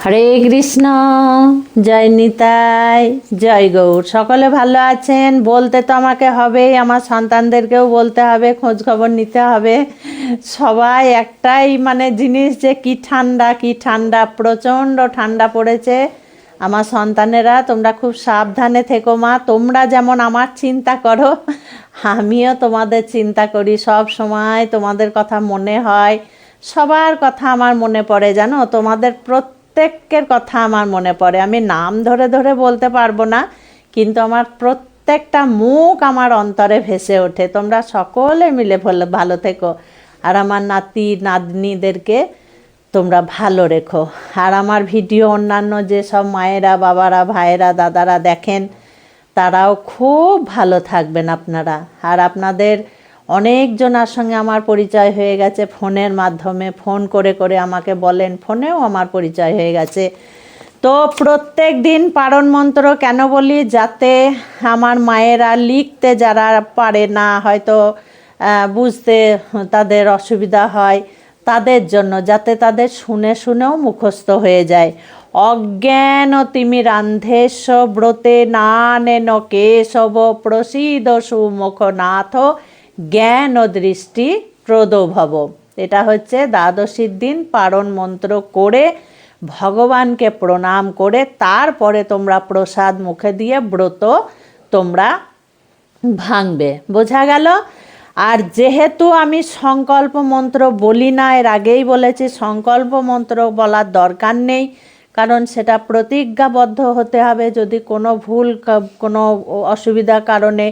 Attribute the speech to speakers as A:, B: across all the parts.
A: হরে কৃষ্ণ, জয় নিতাই, জয় গৌর। সকলে ভালো আছেন? বলতে তো আমাকে হবেই, আমার সন্তানদেরকেও বলতে হবে খোঁজ খবর নিতে হবে। সবাই একটাই মানে জিনিস যে, কি ঠান্ডা কি ঠান্ডা, প্রচণ্ড ঠান্ডা পড়েছে। আমার সন্তানেরা, তোমরা খুব সাবধানে থেকো মা। তোমরা যেমন আমার চিন্তা করো, আমিও তোমাদের চিন্তা করি। সব সময় তোমাদের কথা মনে হয়। সবার কথা আমার মনে পড়ে, জানো? তোমাদের প্রত্যেকের কথা আমার মনে পড়ে। আমি নাম ধরে ধরে বলতে পারব না, কিন্তু আমার প্রত্যেকটা মুখ আমার অন্তরে ভেসে ওঠে। তোমরা সকলে মিলে ভালো থেকো। আর আমার নাতি, নাতনিদেরকে তোমরা ভালো রেখো। আর আমার ভিডিও অন্যান্য যেসব মায়েরা, বাবারা, ভাইয়েরা, দাদারা দেখেন, তারাও খুব ভালো থাকবেন আপনারা। আর আপনাদের অনেকজনার সঙ্গে আমার পরিচয় হয়ে গেছে ফোনের মাধ্যমে। ফোন করে করে আমাকে বলেন, ফোনেও আমার পরিচয় হয়ে গেছে। তো প্রত্যেক দিন পারণ মন্ত্র কেন বলি? যাতে আমার মায়েরা লিখতে যারা পারে না, হয়তো বুঝতে তাদের অসুবিধা হয় তাদের জন্য, যাতে তাদের শুনে শুনেও মুখস্থ হয়ে যায়। অজ্ঞান তিমি রান্ধেশ ব্রতে নানেন কেশব প্রসিদ সুমুখনাথ জ্ঞান ও দৃষ্টি প্রদভব। এটা হচ্ছে দ্বাদশীর দিন, পারণ মন্ত্র করে ভগবানকে প্রণাম করে তারপরে তোমরা প্রসাদ মুখে দিয়ে ব্রত তোমরা ভাঙবে। বোঝা গেল? আর যেহেতু আমি সংকল্প মন্ত্র বলি না, এর আগেই বলেছি, সংকল্প মন্ত্র বলার দরকার নেই, কারণ সেটা প্রতিজ্ঞাবদ্ধ হতে হবে। যদি কোনো ভুল, কোনো অসুবিধার কারণে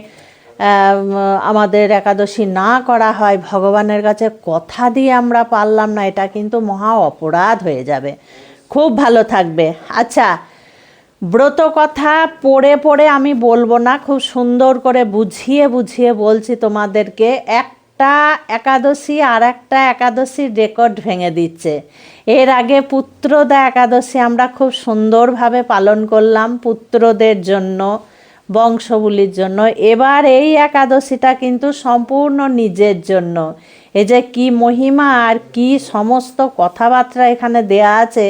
A: আমাদের একাদশী না করা হয়, ভগবানের কাছে কথা দিয়ে আমরা পারলাম না, এটা কিন্তু মহা অপরাধ হয়ে যাবে। খুব ভালো থাকবে। আচ্ছা ব্রত কথা পড়ে পড়ে আমি বলব না, খুব সুন্দর করে বুঝিয়ে বুঝিয়ে বলছি তোমাদেরকে। একটা একাদশী আর একটা একাদশীর রেকর্ড ভেঙে দিচ্ছে। এর আগে পুত্রদা একাদশী আমরা খুব সুন্দরভাবে পালন করলাম পুত্রদের জন্য। বংশগুলির জন্য। এবার এই একাদশীটা কিন্তু সম্পূর্ণ নিজের জন্য। এই যে কি মহিমা আর কি সমস্ত কথাবার্তা এখানে দেয়া আছে,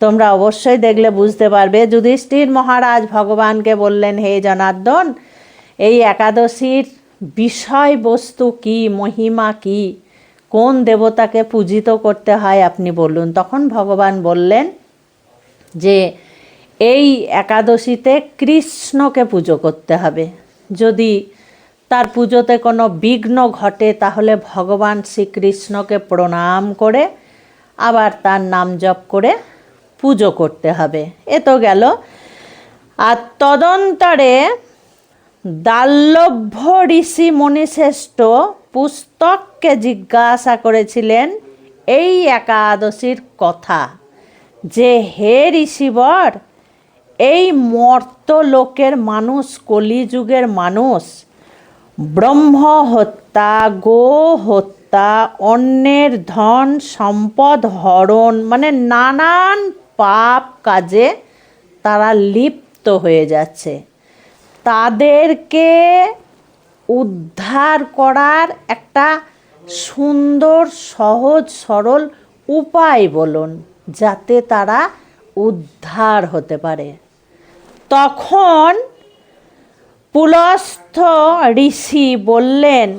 A: তোমরা অবশ্যই দেখলে বুঝতে পারবে। যুধিষ্ঠির মহারাজ ভগবানকে বললেন, হে জনার্দন, এই একাদশীর বিষয়বস্তু কি, মহিমা কি? কোন দেবতাকে পূজিত করতে হয় আপনি বলুন? তখন ভগবান বললেন যে এই একাদশীতে কৃষ্ণকে পুজো করতে হবে। যদি তার পুজোতে কোনো বিঘ্ন ঘটে, তাহলে ভগবান শ্রীকৃষ্ণকে প্রণাম করে আবার তার নাম জপ করে পুজো করতে হবে। এ তো গেল। আর তদন্তরে দাল্লভ্য ঋষি মণিশ্রেষ্ঠ পুস্তককে জিজ্ঞাসা করেছিলেন, এই একাদশীর কথা, যে হে ঋষিবর এই মর্ত লোকের মানুষ, কলিযুগের মানুষ, ব্রহ্ম হত্যা, গো হত্যা, অন্যের ধন, সম্পদ, হরণ মানে নানান পাপ কাজে তারা লিপ্ত হয়ে যাচ্ছে। তাদেরকে উদ্ধার করার একটা সুন্দর, সহজ, সরল উপায় বলুন, যাতে তারা উদ্ধার হতে পারে। তখন পুলস্থ ঋষি বললেন,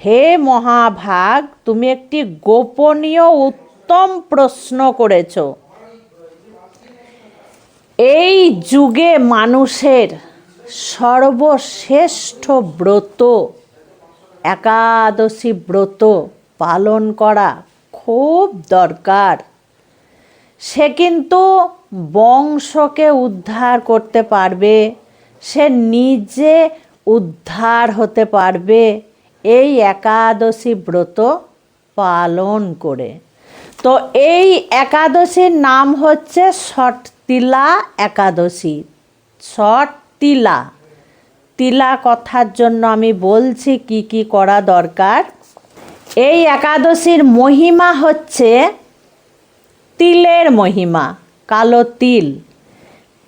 A: হে মহাভাগ, তুমি একটি গোপনীয় উত্তম প্রশ্ন করেছ। এই যুগে মানুষের সর্বশ্রেষ্ঠ ব্রত, একাদশী ব্রত পালন করা খুব দরকার। সে কিন্তু বংশকে উদ্ধার করতে পারবে, সে নিজে উদ্ধার হতে পারবে। এই একাদশী ব্রত পালন করে। তো এই একাদশীর নাম হচ্ছে ষট তিলা একাদশী। ষটতিলা তিলা কথার জন্য আমি বলছি কি কি করা দরকার। এই একাদশীর মহিমা হচ্ছে তিলের মহিমা। কালো তিল।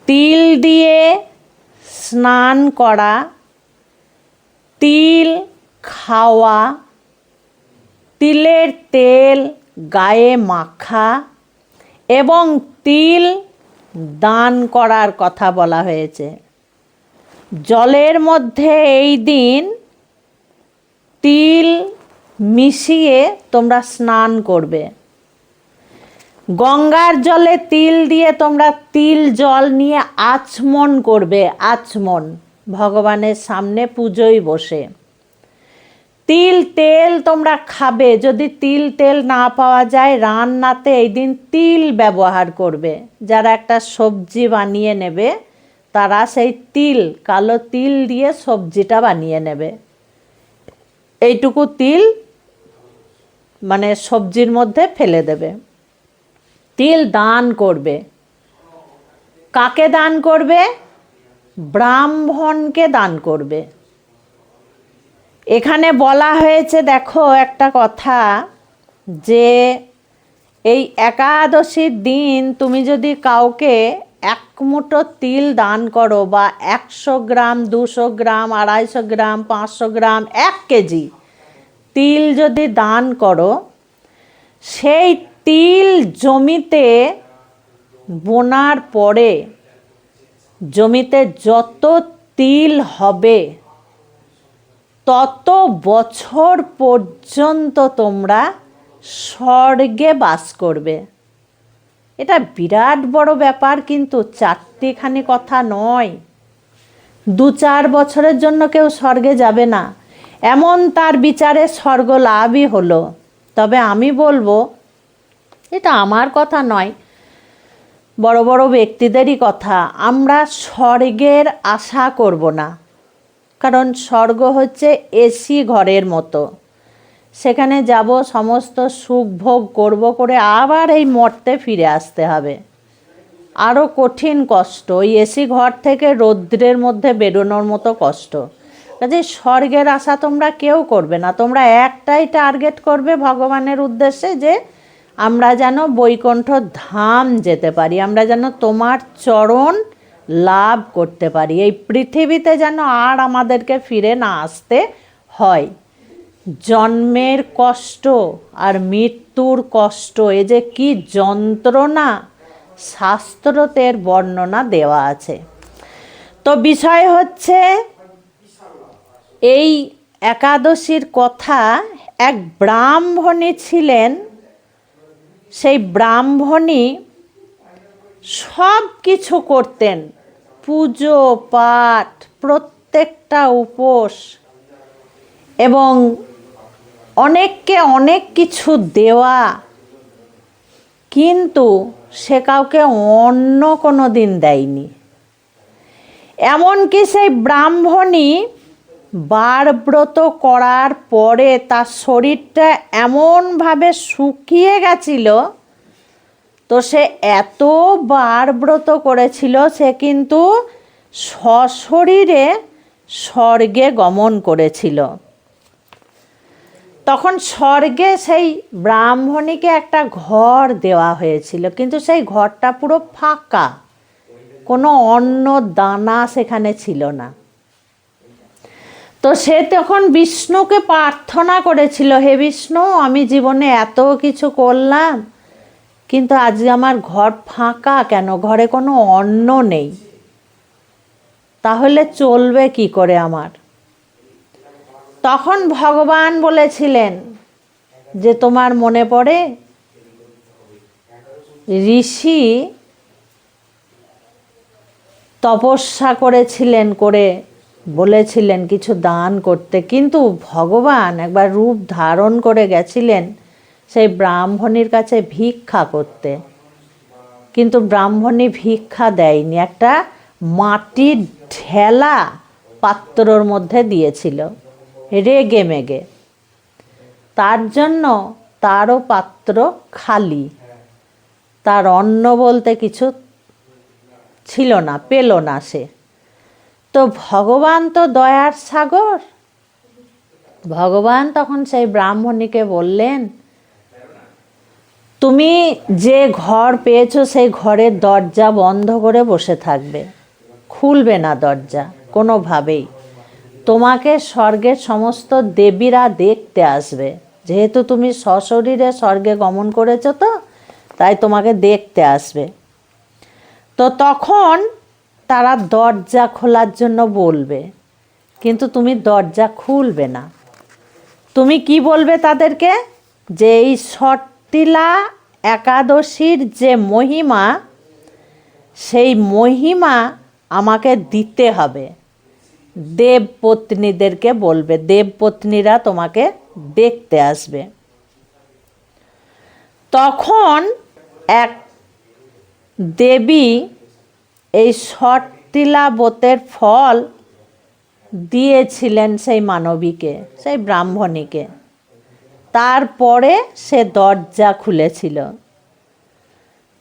A: তিল দিয়ে স্নান করা, তিল খাওয়া, তিলের তেল গায়ে মাখা এবং তিল দান করার কথা বলা হয়েছে। জলের মধ্যে এই দিন তিল মিশিয়ে তোমরা স্নান করবে। গঙ্গার জলে তিল দিয়ে তোমরা তিল জল নিয়ে আচমন করবে, আচমন। ভগবানের সামনে পুজোয় বসে। তিল তেল তোমরা খাবে, যদি তিল তেল না পাওয়া যায় রান্নাতে এই দিন তিল ব্যবহার করবে। যারা একটা সবজি বানিয়ে নেবে, তারা সেই তিল, কালো তিল দিয়ে সবজিটা বানিয়ে নেবে। এইটুকু তিল মানে সবজির মধ্যে ফেলে দেবে। তিল দান করবে। কাকে দান করবে? ব্রাহ্মণকে দান করবে। এখানে বলা হয়েছে, দেখো একটা কথা, যে এই একাদশীর দিন তুমি যদি কাউকে এক মুঠো তিল দান করো বা একশো গ্রাম, দুশো গ্রাম, আড়াইশো গ্রাম, পাঁচশো গ্রাম, এক কেজি তিল যদি দান করো, সেই তিল জমিতে বোনার পরে জমিতে যত তিল হবে, তত বছর পর্যন্ত তোমরা স্বর্গে বাস করবে। এটা বিরাট বড় ব্যাপার, কিন্তু চারটিখানি কথা নয়। দু চার বছরের জন্য কেউ স্বর্গে যাবে না। এমন তার বিচারে স্বর্গ লাভই হলো। তবে আমি বলব এটা আমার কথা নয়। বড় বড় ব্যক্তিদেরই কথা। আমরা স্বর্গের আশা করব না। কারণ স্বর্গ হচ্ছে এসি ঘরের মতো। সেখানে যাব, সমস্ত সুখ ভোগ করব করে আবার এই মর্তে ফিরে আসতে হবে। আরও কঠিন কষ্ট। ওই এসি ঘর থেকে রৌদ্রের মধ্যে বেরোনোর মতো কষ্ট। কাজে স্বর্গের আশা তোমরা কেউ করবে না। তোমরা একটাই টার্গেট করবে ভগবানের উদ্দেশ্যে যে আমরা যেন বৈকুণ্ঠ ধাম যেতে পারি, আমরা যেন তোমার চরণ লাভ করতে পারি। এই পৃথিবীতে যেন আর আমাদেরকে ফিরে না আসতে হয়। জন্মের কষ্ট আর মৃত্যুর কষ্ট, এ যে কি যন্ত্রণা, শাস্ত্রতের বর্ণনা দেওয়া আছে। তো বিষয় হচ্ছে, এই একাদশীর কথা এক ব্রাহ্মণী ছিলেন সেই ব্রাহ্মণী সব কিছু করতেন। পুজো, পাঠ, প্রত্যেকটা উপোস এবং অনেককে অনেক কিছু দেওয়া। কিন্তু সে কাউকে অন্য কোনো দিন দেয়নি। এমনকি সেই ব্রাহ্মণী বারব্রত করার পরে তার শরীরটা এমনভাবে শুকিয়ে গেছিল, তো সে এত বারব্রত করেছিল সে কিন্তু সশরীরে স্বর্গে গমন করেছিল। তখন স্বর্গে সেই ব্রাহ্মণীকে একটা ঘর দেওয়া হয়েছিল, কিন্তু সেই ঘরটা পুরো ফাঁকা, কোনো অন্ন দানা সেখানে ছিল না। তো সে তখন বিষ্ণুকে প্রার্থনা করেছিল, হে বিষ্ণু, আমি জীবনে এত কিছু করলাম, কিন্তু আজ আমার ঘর ফাঁকা কেন? ঘরে কোনো অন্ন নেই। তাহলে চলবে কি করে আমার? তখন ভগবান বলেছিলেন যে, তোমার মনে পড়ে? ঋষি তপস্যা করেছিলেন করে বলেছিলেন কিছু দান করতে, কিন্তু ভগবান একবার রূপ ধারণ করে গেছিলেন সেই ব্রাহ্মণীর কাছে ভিক্ষা করতে। কিন্তু ব্রাহ্মণী ভিক্ষা দেয়নি, একটা মাটির ঢেলা পাত্রর মধ্যে দিয়েছিল, রেগে মেগে। তার জন্য তারও পাত্র খালি, তার অন্ন বলতে কিছু ছিল না, পেল না সে। তো ভগবান তো দয়ার সাগর। ভগবান তখন সেই ব্রাহ্মণীকে বললেন, তুমি যে ঘর পেয়েছ সেই ঘরের দরজা বন্ধ করে বসে থাকবে। খুলবে না দরজা কোনোভাবেই। তোমাকে স্বর্গের সমস্ত দেবীরা দেখতে আসবে। যেহেতু তুমি সশরীরে স্বর্গে গমন করেছ তো, তাই তোমাকে দেখতে আসবে। তো তখন তারা দরজা খোলার জন্য বলবে, কিন্তু তুমি দরজা খুলবে না। তুমি কি বলবে তাদেরকে? যে এই সট্টিলা একাদশীর যে মহিমা, সেই মহিমা আমাকে দিতে হবে। দেবপত্নীদেরকে বলবে, দেবপত্নীরা তোমাকে দেখতে আসবে। তখন এক দেবী এই সট্টিলাবতের ফল দিয়েছিলেন সেই মানবীকে, সেই ব্রাহ্মণীকে। তারপরে সে দরজা খুলেছিল।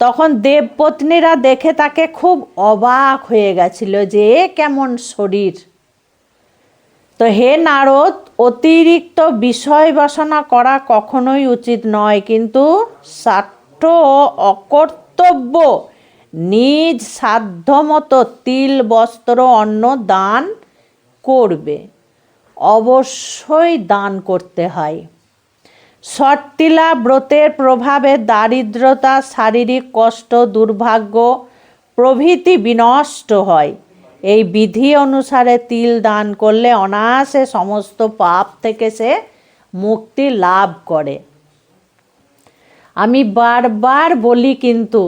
A: তখন দেবপত্নীরা দেখে তাকে খুব অবাক হয়ে গেছিল যে এ কেমন শরীর। তো হে নারদ, অতিরিক্ত বিষয় বাসনা করা কখনোই উচিত নয়, কিন্তু ও অকর্তব্য নিজ সাধ্যমতো তিল, বস্ত্র, অন্ন দান করবে। অবশ্যই দান করতে হয়। সট্টিলা ব্রতের প্রভাবে দারিদ্রতা, শারীরিক কষ্ট, দুর্ভাগ্য প্রভৃতি বিনষ্ট হয়। এই বিধি অনুসারে তিল দান করলে অনায়াসে সমস্ত পাপ থেকে সে মুক্তি লাভ করে। আমি বারবার বলি কিন্তু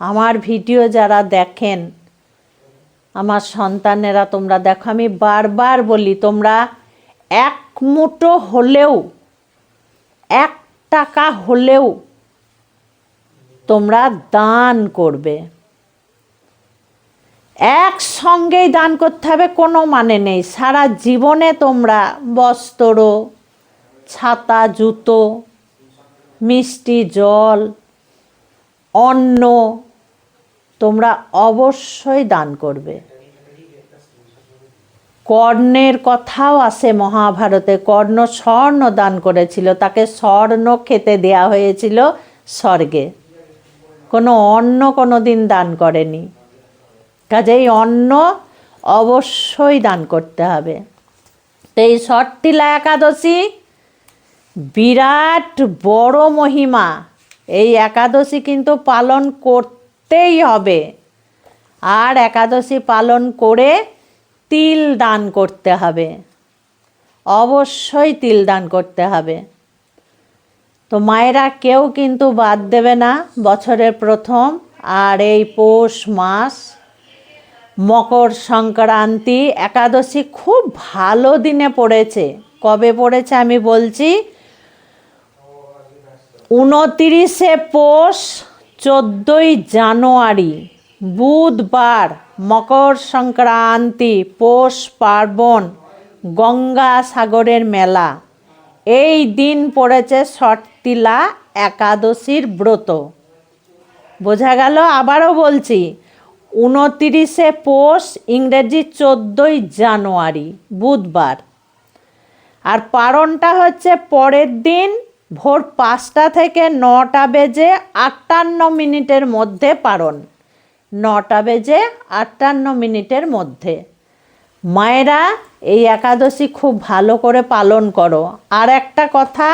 A: আমার ভিডিও যারা দেখেন, আমার সন্তানেরা তোমরা দেখো, আমি বারবার বলি, তোমরা এক মুঠো হলেও, এক টাকা হলেও তোমরা দান করবে। একসঙ্গেই দান করতে হবে, কোনো মানে নেই। সারা জীবনে তোমরা বস্ত্র, ছাতা, জুতো, মিষ্টি, জল, অন্ন তোমরা অবশ্যই দান করবে। কর্ণের কথাও আসে মহাভারতে, কর্ণ স্বর্ণ দান করেছিল, তাকে স্বর্ণ খেতে দেয়া হয়েছিল স্বর্গে। কোনো অন্ন কোনো দিন দান করেনি। কাজেই অন্ন অবশ্যই দান করতে হবে। তো এই সট্টিলা একাদশী বিরাট বড় মহিমা। এই একাদশী কিন্তু পালন করতেই হবে। আর একাদশী পালন করে তিল দান করতে হবে। অবশ্যই তিল দান করতে হবে। তো মায়েরা কেউ কিন্তু বাদ দেবে না বছরের প্রথম আর এই পৌষ মাস, মকর সংক্রান্তি, একাদশী খুব ভালো দিনে পড়েছে। কবে পড়েছে আমি বলছি? উনতিরিশে পৌষ চোদ্দোই জানুয়ারি, বুধবার মকর সংক্রান্তি, পৌষ পার্বণ গঙ্গা সাগরের মেলা। এই দিন পড়েছে সটতিলা একাদশীর ব্রত। বোঝা গেল, আবারও বলছি, উনতিরিশে পৌষ, ইংরেজি চোদ্দোই জানুয়ারি, বুধবার। আর পারণটা হচ্ছে পরের দিন ভোর পাঁচটা থেকে নটা বেজে আটান্ন মিনিটের মধ্যে পারণ। নটা বেজে আটান্ন মিনিটের মধ্যে। মায়েরা, এই একাদশী খুব ভালো করে পালন করো। আর একটা কথা,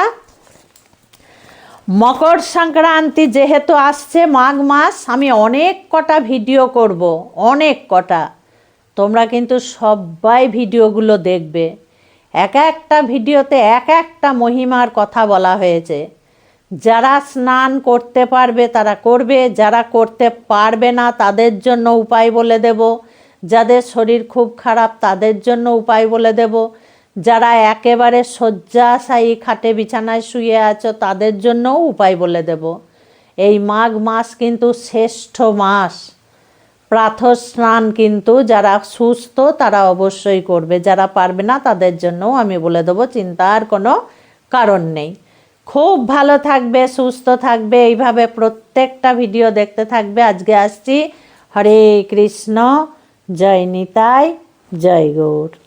A: মকর সংক্রান্তি যেহেতু আসছে মাঘ মাস, আমি অনেক কটা ভিডিও করব, অনেক কটা। তোমরা কিন্তু সবাই ভিডিওগুলো দেখবে। এক একটা ভিডিওতে এক একটা মহিমার কথা বলা হয়েছে। যারা স্নান করতে পারবে তারা করবে, যারা করতে পারবে না তাদের জন্য উপায় বলে দেব। যাদের শরীর খুব খারাপ তাদের জন্য উপায় বলে দেব। যারা একেবারে শয্যাশায়ী খাটে বিছানায় শুয়ে আছো তাদের জন্যও উপায় বলে দেব। এই মাঘ মাস কিন্তু শ্রেষ্ঠ মাস। প্রাতঃ স্নান কিন্তু যারা সুস্থ, তারা অবশ্যই করবে। যারা পারবে না, তাদের জন্যও আমি বলে দেবো, চিন্তার কোনো কারণ নেই। খুব ভালো থাকবে, সুস্থ থাকবে, এইভাবে প্রত্যেকটা ভিডিও দেখতে থাকবে। আজকে আসছি। হরে কৃষ্ণ, জয় নিতাই, জয় গৌর।